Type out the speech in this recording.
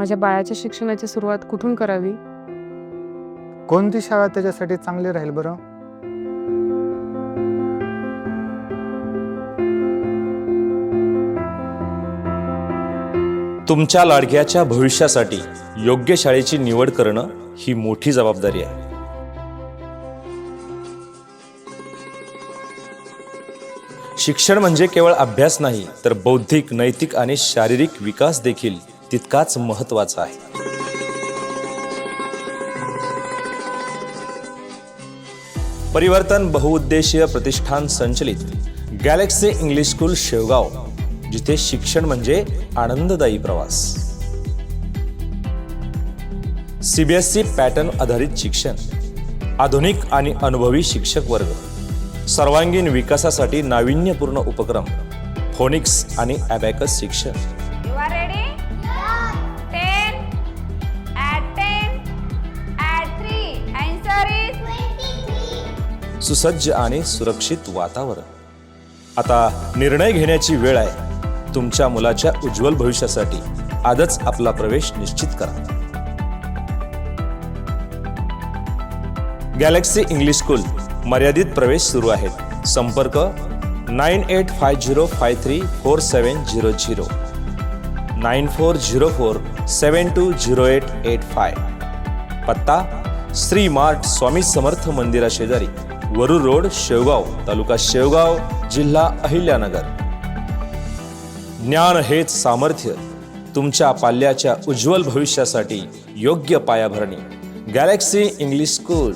माझ्या बाळाच्या शिक्षणाची सुरुवात कुठून करावी? कोणती शाळा त्याच्यासाठी चांगली राहील बरं? तुमच्या लाडक्याच्या भविष्यासाठी योग्य शाळेची निवड करणं ही मोठी जबाबदारी आहे. शिक्षण म्हणजे केवळ अभ्यास नाही तर बौद्धिक नैतिक आणि शारीरिक विकास देखील. तितकाच महत्त्वाचा आहे. परिवर्तन बहुउद्देशीय प्रतिष्ठान संचलित गॅलेक्सी इंग्लिश स्कूल शेवगाव जिथे शिक्षण म्हणजे आनंददायी प्रवास. सीबीएसई पॅटर्न आधारित शिक्षण आधुनिक आणि अनुभवी शिक्षक वर्ग सर्वांगीण विकासासाठी नाविन्यपूर्ण उपक्रम फोनिक्स आणि अबॅकस शिक्षण. सुसज्ज आणि सुरक्षित वातावरण. आता निर्णय घेण्याची वेळ आहे. तुमच्या मुलाच्या उज्ज्वल भविष्यासाठी आजच आपला प्रवेश निश्चित करा. गॅलेक्सी इंग्लिश स्कूल मर्यादित प्रवेश सुरू आहेत संपर्क nine eight five zero five three four seven zero zero. Nine four zero four seven two zero eight eight five. पत्ता श्री मार्ट स्वामी समर्थ मंदिराशेजारी. वरुड रोड शेवगाव तालुका शेवगाव जिल्हा अहिल्यानगर. ज्ञान हेच सामर्थ्य तुमच्या पाल्याच्या उज्ज्वल भविष्यासाठी योग्य पायाभरणी. Galaxy English school